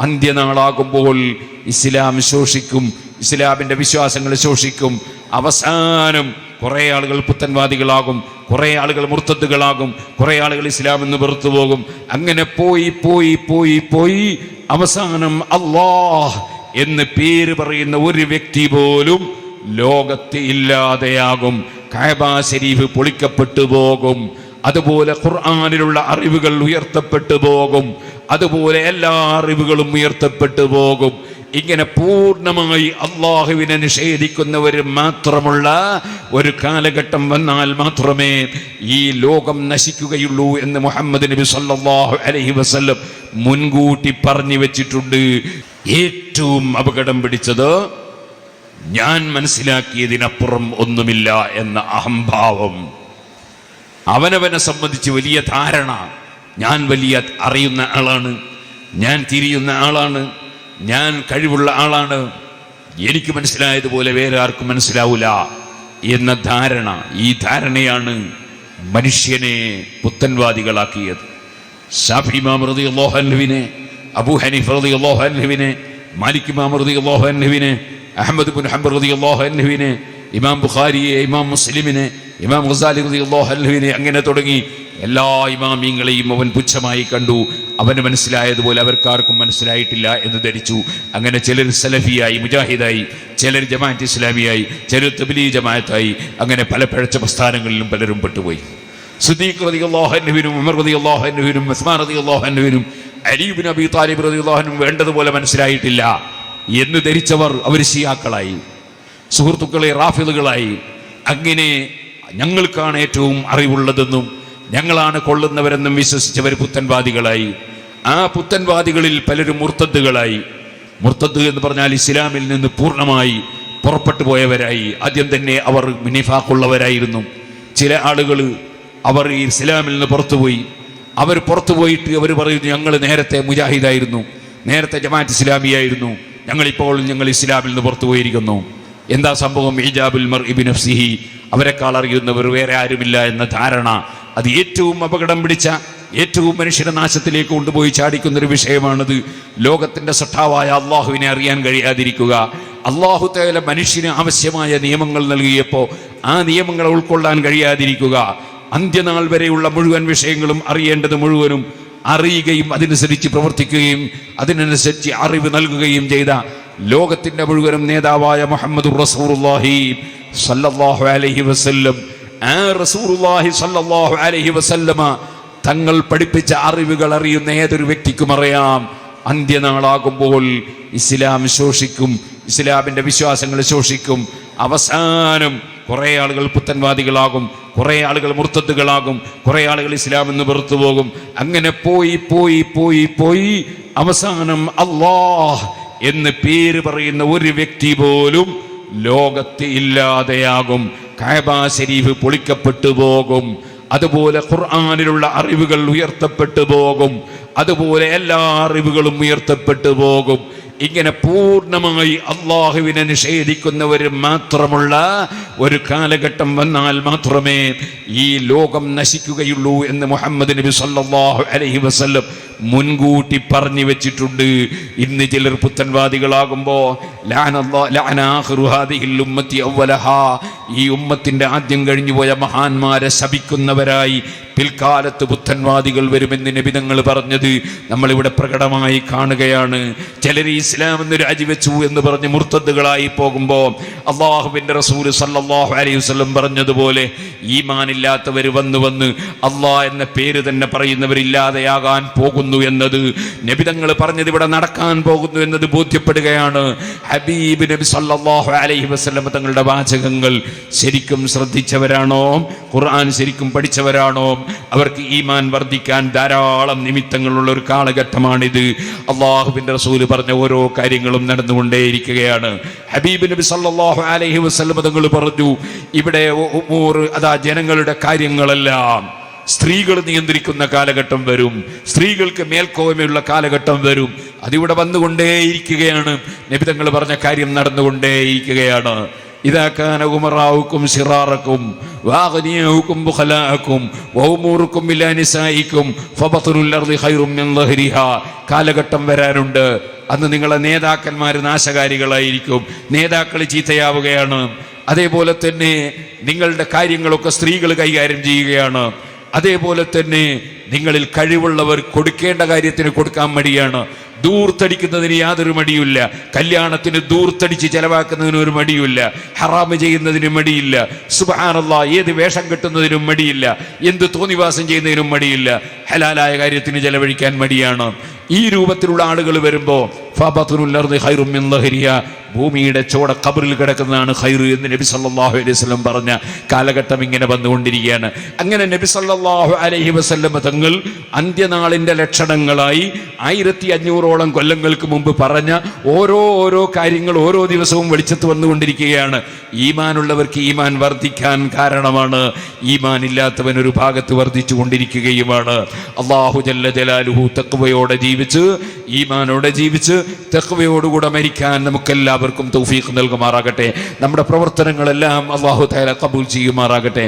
അന്ത്യനാളാകുമ്പോൾ ഇസ്ലാം ശോഷിക്കും ഇസ്ലാമിന്റെ വിശ്വാസങ്ങൾ ശോഷിക്കും. അവസാനം കുറേ ആളുകൾ പുത്തൻവാദികളാകും കുറേ ആളുകൾ മുർത്തത്തുകളാകും കുറേ ആളുകൾ ഇസ്ലാം എന്ന് പുറത്തു പോകും. അങ്ങനെ പോയി പോയി പോയി പോയി അവസാനം അള്ളാഹ് എന്ന് പേര് പറയുന്ന ഒരു വ്യക്തി പോലും ലോകത്ത് ഇല്ലാതെയാകും. കഅബ ശരീഫ് പൊളിക്കപ്പെട്ടു പോകും. അതുപോലെ ഖുർആാനിലുള്ള അറിവുകൾ ഉയർത്തപ്പെട്ടു പോകും. അതുപോലെ എല്ലാ അറിവുകളും ഉയർത്തപ്പെട്ടു പോകും. ഇങ്ങനെ പൂർണമായി അള്ളാഹുവിനെ നിഷേധിക്കുന്നവർ മാത്രമുള്ള ഒരു കാലഘട്ടം വന്നാൽ മാത്രമേ ഈ ലോകം നശിക്കുകയുള്ളൂ എന്ന് മുഹമ്മദ് നബി സല്ലാഹു അലഹി വസ്ല്ലം മുൻകൂട്ടി പറഞ്ഞു വെച്ചിട്ടുണ്ട്. ഏറ്റവും അപകടം പിടിച്ചത് ഞാൻ മനസ്സിലാക്കിയതിനപ്പുറം ഒന്നുമില്ല എന്ന അഹംഭാവം. അവനവനെ സംബന്ധിച്ച് വലിയ ധാരണ. ഞാൻ വലിയ അറിയുന്ന ആളാണ്. ഞാൻ തിരിയുന്ന ആളാണ്. ഞാൻ കഴിവുള്ള ആളാണ്. എനിക്ക് മനസ്സിലായതുപോലെ വേറെ ആർക്കും മനസ്സിലാവൂല എന്ന ധാരണ. ഈ ധാരണയാണ് മനുഷ്യനെ പുത്തൻവാദികളാക്കിയത്. ഷാഫി മാമൃതി അള്ളോഹൻഹുവിനെ അബു ഹനീഫ് റതി അള്ളോഹൻഹുവിനെ മാലിക് മാമൃതി അള്ളോഹൻഹുവിനെ അഹമ്മദ് ബുൻ ഹംബർ റതി അള്ളോഹൻഹുവിനെ ഇമാം ബുഖാരിയെ ഇമാം മുസ്ലിമിനെ ഇമാം ഖസാലി റതി അള്ളോഹൻഹുവിനെ അങ്ങനെ തുടങ്ങി. എല്ലാ ഇമാമിങ്ങളെയും അവൻ പുച്ഛമായി കണ്ടു. അവന് മനസ്സിലായതുപോലെ അവർക്കാർക്കും മനസ്സിലായിട്ടില്ല എന്ന് ധരിച്ചു. അങ്ങനെ ചിലർ സലഫിയായി മുജാഹിദായി ചിലർ ജമാഅത്ത് ഇസ്ലാമിയായി ചിലർ തബിലി ജമാഅത്തായി. അങ്ങനെ പല പിഴച്ച പ്രസ്ഥാനങ്ങളിലും പലരും പെട്ടുപോയി. സുദ്ദീഖ് അള്ളാഹുവിനും ഉമർ റതി അള്ളാഹുവിനും ഉസ്മാൻ റളിയല്ലാഹുവിനും അലീബിൻ അബി താലിബ് റതി അള്ളാഹുനും വേണ്ടതുപോലെ മനസ്സിലായിട്ടില്ല എന്ന് ധരിച്ചവർ അവർ ഷിയാക്കളായി സുഹൃത്തുക്കളെ റാഫിദുകളായി. അങ്ങനെ ഞങ്ങൾക്കാണ് ഏറ്റവും അറിവുള്ളതെന്നും ഞങ്ങളാണ് കൊള്ളുന്നവരെന്നും വിശ്വസിച്ചവർ പുത്തൻവാദികളായി. ആ പുത്തൻവാദികളിൽ പലരും മുർത്തദ്ദുകളായി. മുർത്തദ് എന്ന് പറഞ്ഞാൽ ഇസ്ലാമിൽ നിന്ന് പൂർണമായി പുറപ്പെട്ടു പോയവരായി. ആദ്യം തന്നെ അവർ മിനിഫാക്കുള്ളവരായിരുന്നു ചില ആളുകൾ അവർ ഈ ഇസ്ലാമിൽ നിന്ന് പുറത്തുപോയി. അവർ പുറത്തുപോയിട്ട് അവർ പറയുന്നു ഞങ്ങൾ നേരത്തെ മുജാഹിദായിരുന്നു. നേരത്തെ ജമാഅത്ത് ഇസ്ലാമിയായിരുന്നു. ഞങ്ങളിപ്പോൾ ഞങ്ങൾ ഇസ്ലാമിൽ നിന്ന് പുറത്തു പോയിരിക്കുന്നു എന്താ സംഭവം? ഈജാബുൽ മർ ഇബിൻ അഫ്സിഹി അവരെക്കാൾ അറിയുന്നവർ വേറെ ആരുമില്ല എന്ന ധാരണ അത് ഏറ്റവും അപകടം പിടിച്ച ഏറ്റവും മനുഷ്യരെ നാശത്തിലേക്ക് കൊണ്ടുപോയി ചാടിക്കുന്ന ഒരു വിഷയമാണത്. ലോകത്തിന്റെ സട്ടാവായ അള്ളാഹുവിനെ അറിയാൻ കഴിയാതിരിക്കുക. അള്ളാഹു തേല മനുഷ്യന് ആവശ്യമായ നിയമങ്ങൾ നൽകിയപ്പോൾ ആ നിയമങ്ങളെ ഉൾക്കൊള്ളാൻ കഴിയാതിരിക്കുക. അന്ത്യനാൾ വരെയുള്ള മുഴുവൻ വിഷയങ്ങളും അറിയേണ്ടത് മുഴുവനും അറിയുകയും അതിനനുസരിച്ച് പ്രവർത്തിക്കുകയും അതിനനുസരിച്ച് അറിവ് നൽകുകയും ചെയ്ത ലോകത്തിന്റെ മുഴുവനും നേതാവായ മുഹമ്മദ് റസൂറുല്ലാഹി സല്ലല്ലാഹു അലൈഹി വസല്ലം. ആ റസൂലുള്ളാഹി സല്ലല്ലാഹു അലൈഹി വസല്ലമ തങ്ങൾ പഠിപ്പിച്ച അറിവുകൾ അറിയുന്ന ഏതൊരു വ്യക്തിക്കും അറിയാം. അന്ത്യനാളാകുമ്പോൾ ഇസ്ലാം ശോഷിക്കും ഇസ്ലാമിന്റെ വിശ്വാസങ്ങൾ ശോഷിക്കും. അവസാനം കുറേ ആളുകൾ പുത്തൻവാദികളാകും കുറേ ആളുകൾ മുർത്തത്തുകളാകും കുറേ ആളുകൾ ഇസ്ലാം എന്ന് വെറുത്തു പോകും. അങ്ങനെ പോയി പോയി പോയി പോയി അവസാനം അള്ളാഹ് എന്ന് പേര് പറയുന്ന ഒരു വ്യക്തി പോലും ലോകത്ത് ഇല്ലാതെയാകും. കഅബ ശരീഫ് പൊളിക്കപ്പെട്ടു പോകും. അതുപോലെ ഖുർആാനിലുള്ള അറിവുകൾ ഉയർത്തപ്പെട്ടു പോകും. അതുപോലെ എല്ലാ അറിവുകളും ഉയർത്തപ്പെട്ടു പോകും. ഇങ്ങനെ പൂർണമായി അള്ളാഹുവിനെ നിഷേധിക്കുന്നവർ മാത്രമുള്ള ഒരു കാലഘട്ടം വന്നാൽ മാത്രമേ ഈ ലോകം നശിക്കുകയുള്ളൂ എന്ന് മുഹമ്മദ് നബി സല്ലാഹു അലഹി വസല്ലം മുൻകൂട്ടി പറഞ്ഞു വെച്ചിട്ടുണ്ട് ഇന്ന് ചിലർ പുത്തൻവാദികളാകുമ്പോ. ഈ ഉമ്മത്തിന്റെ ആദ്യം കഴിഞ്ഞു പോയ മഹാന്മാരെ ശപിക്കുന്നവരായി പിൽക്കാലത്ത് പുത്തൻവാദികൾ വരുമെന്ന് നിബിതങ്ങൾ പറഞ്ഞത് നമ്മളിവിടെ പ്രകടമായി കാണുകയാണ് ചിലർ ഇസ്ലാം എന്ന് രാജിവെച്ചു എന്ന് പറഞ്ഞ് മുർത്തദ്ദുകളായി പോകുമ്പോൾ അള്ളാഹുവിന്റെ റസൂൽ സല്ലാഹു അലൈഹി വസ്ലം പറഞ്ഞതുപോലെ ഈമാനില്ലാത്തവർ വന്നു വന്ന് അള്ളാഹ് എന്ന പേര് തന്നെ പറയുന്നവരില്ലാതെയാകാൻ പോകുന്നു എന്നത് നബിതങ്ങൾ പറഞ്ഞത് ഇവിടെ നടക്കാൻ പോകുന്നു എന്നത് ബോധ്യപ്പെടുകയാണ്. ഹബീബ് നബി സല്ലാഹു അലൈഹി വസല്ലം തങ്ങളുടെ വാചകങ്ങൾ ശരിക്കും ശ്രദ്ധിച്ചവരാണോ? ഖുർആൻ ശരിക്കും പഠിച്ചവരാണോ? അവർക്ക് ഈമാൻ വർദ്ധിക്കാൻ ധാരാളം നിമിത്തങ്ങളുള്ള ഒരു കാലഘട്ടമാണിത്. അള്ളാഹുബിന്റെ റസൂൽ പറഞ്ഞ ഓരോ കാര്യങ്ങളും നടന്നുകൊണ്ടേയിരിക്കുകയാണ്. ഹബീബ് നബി സല്ലാഹു അലൈഹി വസല്ലം തങ്ങൾ പറഞ്ഞു ഇവിടെ അതാ ജനങ്ങളുടെ കാര്യങ്ങളെല്ലാം സ്ത്രീകൾ നിയന്ത്രിക്കുന്ന കാലഘട്ടം വരും സ്ത്രീകൾക്ക് മേൽക്കോയ്മയുള്ള കാലഘട്ടം വരും അതിവിടെ വന്നുകൊണ്ടേയിരിക്കുകയാണ് നബിതങ്ങൾ പറഞ്ഞ കാര്യം നടന്നുകൊണ്ടേയിരിക്കുകയാണ് إذا كان أمراؤكم شراركم وأغنياؤكم بخلاءكم وأموركم إلى نسائكم فبطن الأرض خير من ظهرها കാലഘട്ടം വരാനുണ്ട് അന്ന് നിങ്ങളെ നേതാക്കന്മാർ നാശകാരികളായിരിക്കും നേതാക്കൾ ചീത്തയാവുകയാണ് അതേപോലെ തന്നെ നിങ്ങളുടെ കാര്യങ്ങളൊക്കെ സ്ത്രീകൾ കൈകാര്യം ചെയ്യുകയാണ് അതേപോലെ തന്നെ നിങ്ങളിൽ കഴിവുള്ളവർ കൊടുക്കേണ്ട കാര്യത്തിന് കൊടുക്കാൻ മടിയാണ്. ദൂർത്തടിക്കുന്നതിന് യാതൊരു മടിയില്ല കല്യാണത്തിന് ദൂർത്തടിച്ച് ചെലവാക്കുന്നതിന് ഒരു മടിയില്ല ഹറാമ് ചെയ്യുന്നതിന് മടിയില്ല. സുബാനല്ല ഏത് വേഷം കെട്ടുന്നതിനും മടിയില്ല. എന്ത് തോന്നിവാസം ചെയ്യുന്നതിനും മടിയില്ല. ഹലാലായ കാര്യത്തിന് ചെലവഴിക്കാൻ മടിയാണ്. ഈ രൂപത്തിലുള്ള ആളുകൾ വരുമ്പോൾ ഭൂമിയുടെ ചോട കബറിൽ കിടക്കുന്നതാണ് ഹൈറു എന്ന് നബി സല്ലാഹു അലൈഹി വസ്ലം പറഞ്ഞ കാലഘട്ടം ഇങ്ങനെ വന്നുകൊണ്ടിരിക്കുകയാണ്. അങ്ങനെ നബി സല്ലാഹു അലൈഹി വസല്ലം തങ്ങൾ അന്ത്യനാളിന്റെ ലക്ഷണങ്ങളായി ആയിരത്തി അഞ്ഞൂറോളം കൊല്ലങ്ങൾക്ക് മുമ്പ് പറഞ്ഞ ഓരോ ഓരോ കാര്യങ്ങൾ ഓരോ ദിവസവും വെളിച്ചത്ത് വന്നുകൊണ്ടിരിക്കുകയാണ്. ഈമാനുള്ളവർക്ക് ഈമാൻ വർദ്ധിക്കാൻ കാരണമാണ്. ഈമാൻ ഇല്ലാത്തവൻ ഒരു ഭാഗത്ത് വർദ്ധിച്ചു കൊണ്ടിരിക്കുകയുമാണ് അള്ളാഹു ജല്ല ജലാലുഹു തക്വയോടെ ജീവിച്ച് ഈമാനോടെ ജീവിച്ച് തെക്കുവയോടുകൂടെ മരിക്കാൻ നമുക്കെല്ലാവർക്കും തൗഫീഖ് നൽകുമാറാകട്ടെ. നമ്മുടെ പ്രവർത്തനങ്ങളെല്ലാം അള്ളാഹു തആല കബൂൽ ചെയ്യുമാറാകട്ടെ.